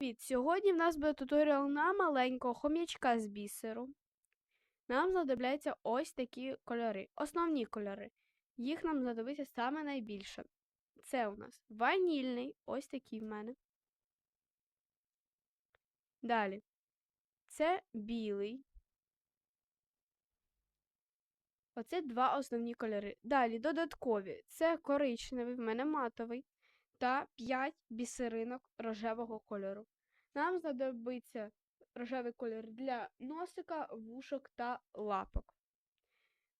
Привіт! Сьогодні в нас буде туторіал на маленького хом'ячка з бісеру. Нам знадобляться ось такі кольори. Основні кольори. Їх нам знадобиться саме найбільше. Це у нас ванільний, ось такий в мене. Далі. Це білий. Оце два основні кольори. Далі додаткові. Це коричневий, в мене матовий та 5 бісеринок рожевого кольору. Нам знадобиться рожевий колір для носика, вушок та лапок.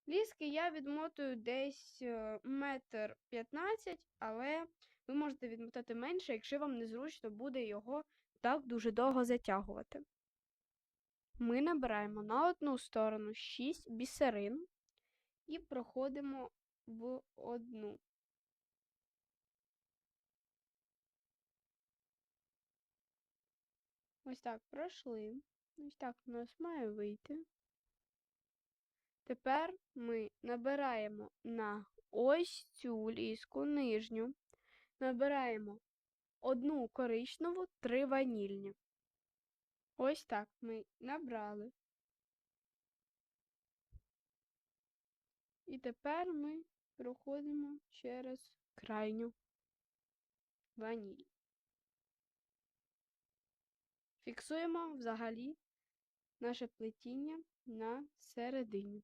Ліски я відмотую десь е, метр 15, але ви можете відмотати менше, якщо вам незручно буде його так дуже довго затягувати. Ми набираємо на одну сторону 6 бісерин і проходимо в одну. Ось так пройшли. Ось так у нас має вийти. Тепер ми набираємо на ось цю ліску нижню. Набираємо одну коричневу, три ванільні. Ось так ми набрали. І тепер ми проходимо через крайню ваніль. Фіксуємо взагалі наше плетіння на середині.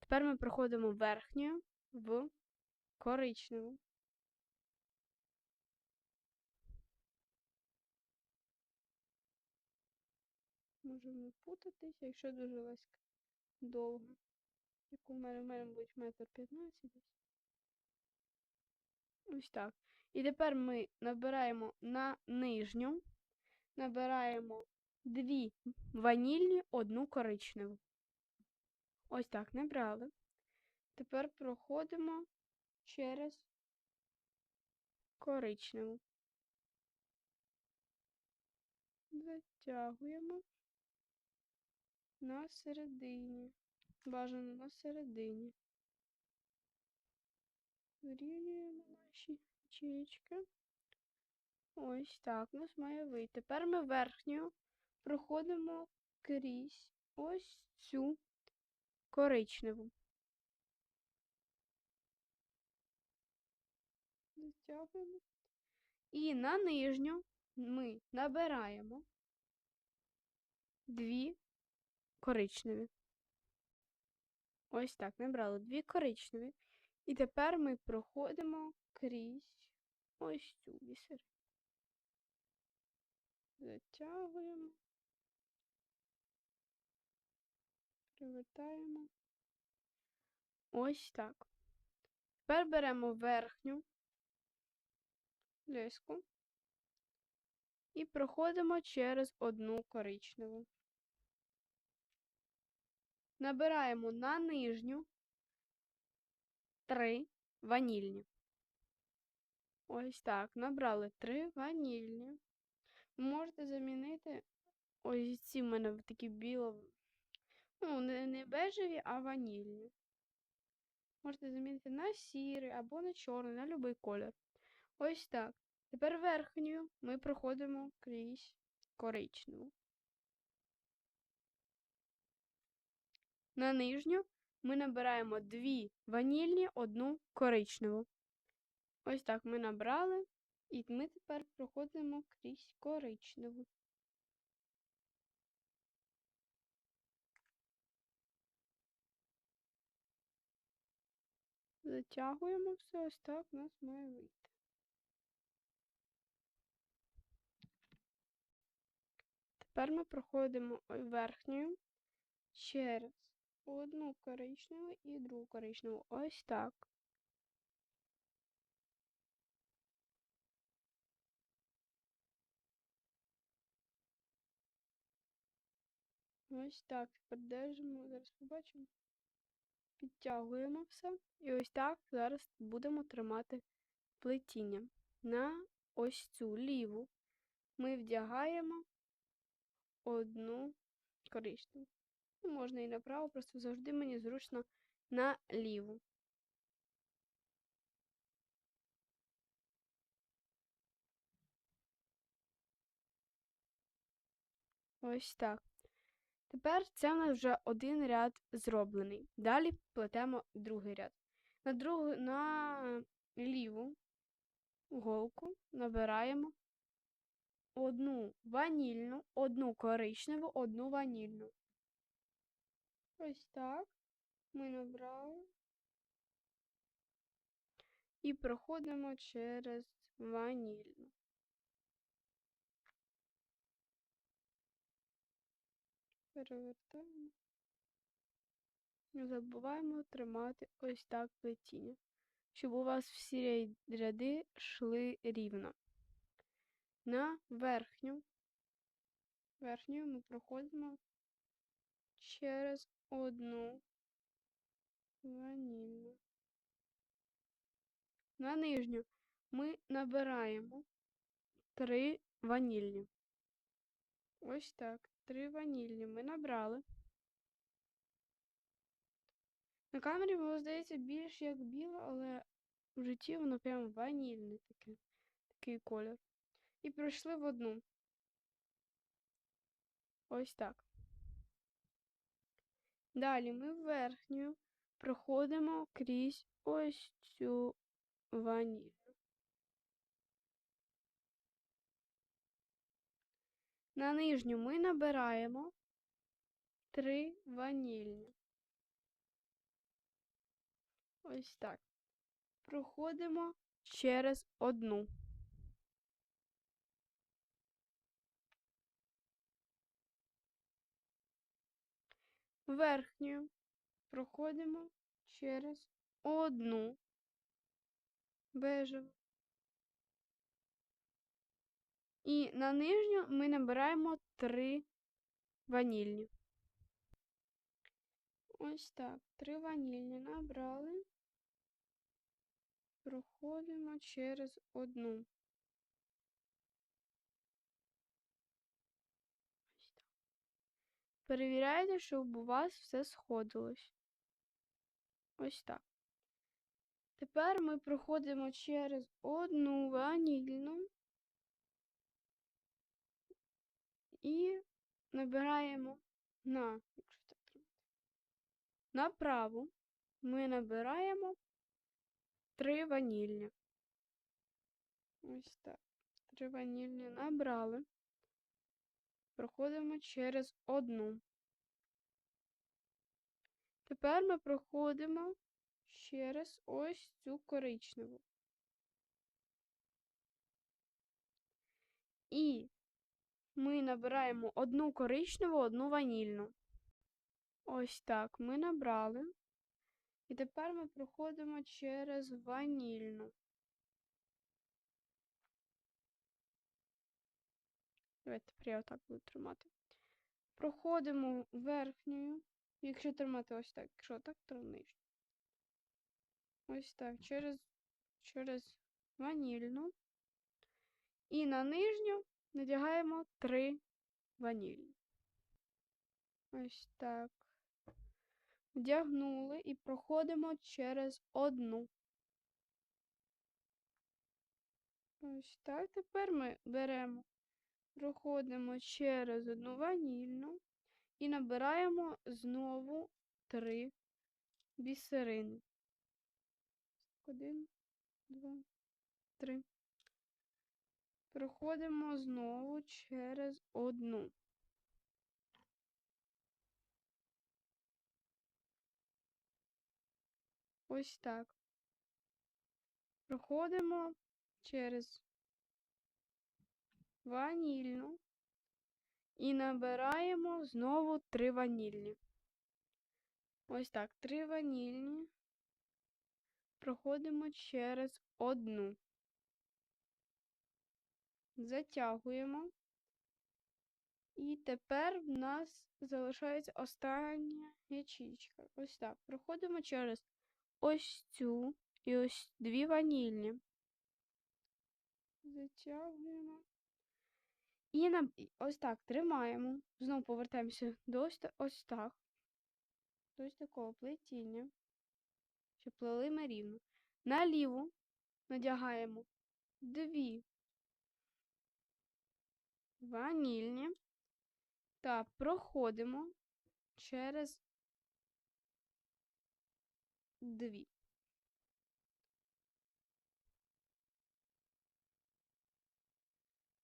Тепер ми проходимо верхньою в коричневу. Можемо путатись, якщо дуже ласка довго. Як у мене, в мене будуть метр 15. Ось так. І тепер ми набираємо на нижню, набираємо дві ванільні, одну коричневу. Ось так набрали. Тепер проходимо через коричневу. Затягуємо на середині. Бажано на середині. Вирівнюємо наші ячейки. Ось так у нас має вийти. Тепер ми верхню проходимо крізь ось цю коричневу. Затягуємо. І на нижню ми набираємо дві коричневі. Ось так, набрали дві коричневі. І тепер ми проходимо крізь ось цю бісерину. Затягуємо. Привертаємо. Ось так. Тепер беремо верхню леску і проходимо через одну коричневу. Набираємо на нижню три ванільні. Ось так. Набрали три ванільні. Можете замінити ось ці в мене такі біло. Ну, не, не бежеві, а ванільні. Можете замінити на сірий або на чорний, на будь-який колір. Ось так. Тепер верхню ми проходимо крізь коричневу. На нижню ми набираємо дві ванільні, одну коричневу. Ось так ми набрали, і ми тепер проходимо крізь коричневу. Затягуємо все, ось так у нас має вийти. Тепер ми проходимо верхньою через одну коричневу і другу коричневу. Ось так. Ось так. Тепер зараз побачимо. Підтягуємо все. І ось так зараз будемо тримати плетіння. На ось цю ліву ми вдягаємо одну коричневу. Ну, Можна і направо, просто завжди мені зручно на ліву. Ось так. Тепер це в нас вже один ряд зроблений. Далі плетемо другий ряд. На другу, на ліву голку набираємо одну ванільну, одну коричневу, одну ванільну. Ось так. Ми набрали. І проходимо через ванільну. Перевертаємо. Не забуваємо тримати ось так плетіння, щоб у вас всі ряди йшли рівно. На верхню. Верхню ми проходимо через одну ванільну. На нижню ми набираємо три ванільні. Ось так. Три ванільні ми набрали. На камері воно здається більш як біле, але в житті воно прям ванільне таке, такий колір. І пройшли в одну. Ось так. Далі ми верхню проходимо крізь ось цю ваніль. На нижню ми набираємо три ванільні. Ось так. Проходимо через одну. Верхню проходимо через одну бежеву. І на нижню ми набираємо три ванільні. Ось так. Три ванільні набрали. Проходимо через одну. Перевіряйте, щоб у вас все сходилось. Ось так. Тепер ми проходимо через одну ванільну і набираємо на, якщо так тримати, на праву ми набираємо три ванільні. Ось так. Три ванільні набрали. Проходимо через одну. Тепер ми проходимо через ось цю коричневу. І ми набираємо одну коричневу, одну ванільну. Ось так ми набрали. І тепер ми проходимо через ванільну. Давайте тепер я отак буду тримати. Проходимо верхньою. Якщо тримати ось так, якщо так, то нижню. Ось так, через, через ванільну. І на нижню надягаємо три ванілі. Ось так. Вдягнули і проходимо через одну. Ось так. Тепер ми беремо, проходимо через одну ванільну і набираємо знову три бісерини. Один, два, три. Проходимо знову через одну. Ось так. Проходимо через ванільну і набираємо знову три ванільні. Ось так, три ванільні. Проходимо через одну. Затягуємо. І тепер в нас залишається остання ячейка. Ось так. Проходимо через ось цю і ось дві ванільні. Затягуємо. І на... ось так тримаємо. Знову повертаємося до ось, так. До ось такого плетіння. Щоб плели ми рівно. Наліву надягаємо дві ванільні. та проходимо через дві.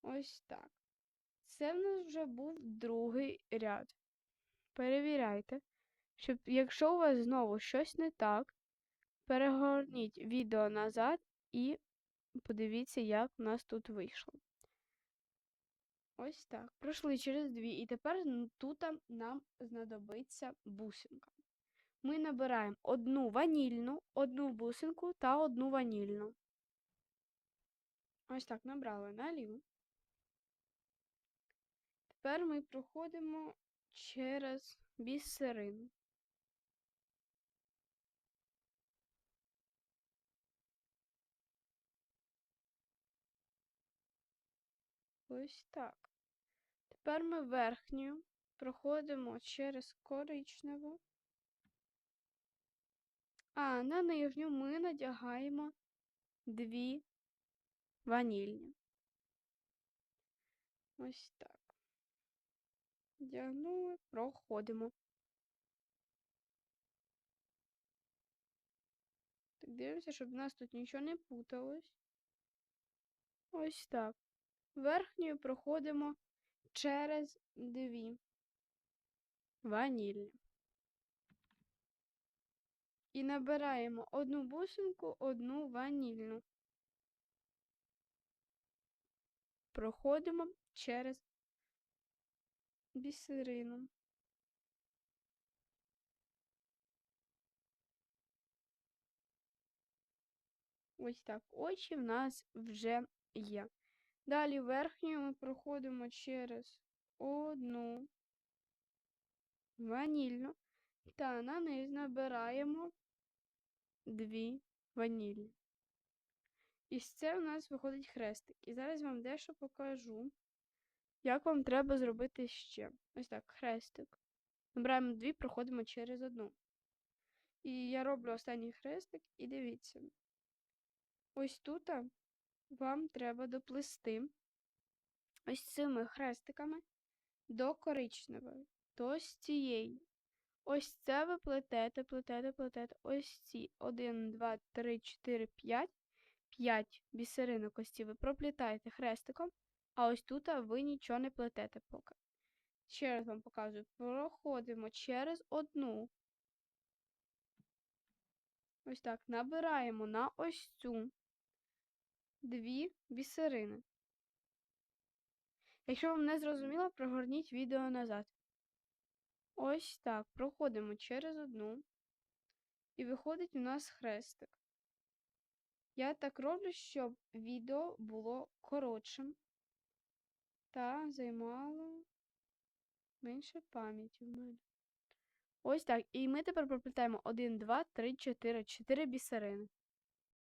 Ось так. Це в нас вже був другий ряд. Перевіряйте, щоб якщо у вас знову щось не так, перегорніть відео назад і подивіться, як у нас тут вийшло. Ось так. Пройшли через дві, і тепер тут нам знадобиться бусинка. Ми набираємо одну ванільну, одну бусинку та одну ванільну. Ось так набрали наліво. Тепер ми проходимо через бісерину. Ось так. Тепер ми верхню проходимо через коричневу, а на нижню ми надягаємо дві ванільні. Ось так. Вдягнули, проходимо. Дивимося, щоб в нас тут нічого не путалось. Ось так. Верхньою проходимо через дві ванільні. І набираємо одну бусинку, одну ванільну. Проходимо через бісерину. Ось так очі в нас вже є. Далі верхню ми проходимо через одну ванільну та на низ набираємо дві ванільні. І з це у нас виходить хрестик. І зараз вам дещо покажу, як вам треба зробити ще. Ось так, хрестик. Набираємо дві, проходимо через одну. І я роблю останній хрестик, і дивіться. Ось тут вам треба доплести ось цими хрестиками до коричневої, до з цієї. Ось це ви плетете, плетете, плетете. Ось ці 1, 2, 3, 4, 5. 5 бісеринок ось ці ви проплітаєте хрестиком, а ось тут ви нічого не плетете поки. Ще раз вам показую. Проходимо через одну. Ось так. Набираємо на ось цю дві бісерини. Якщо вам не зрозуміло, прогорніть відео назад. Ось так. Проходимо через одну. І виходить у нас хрестик. Я так роблю, щоб відео було коротшим та займало менше пам'яті в мене. Ось так. І ми тепер проплітаємо 1, 2, 3, 4, 4 бісерини.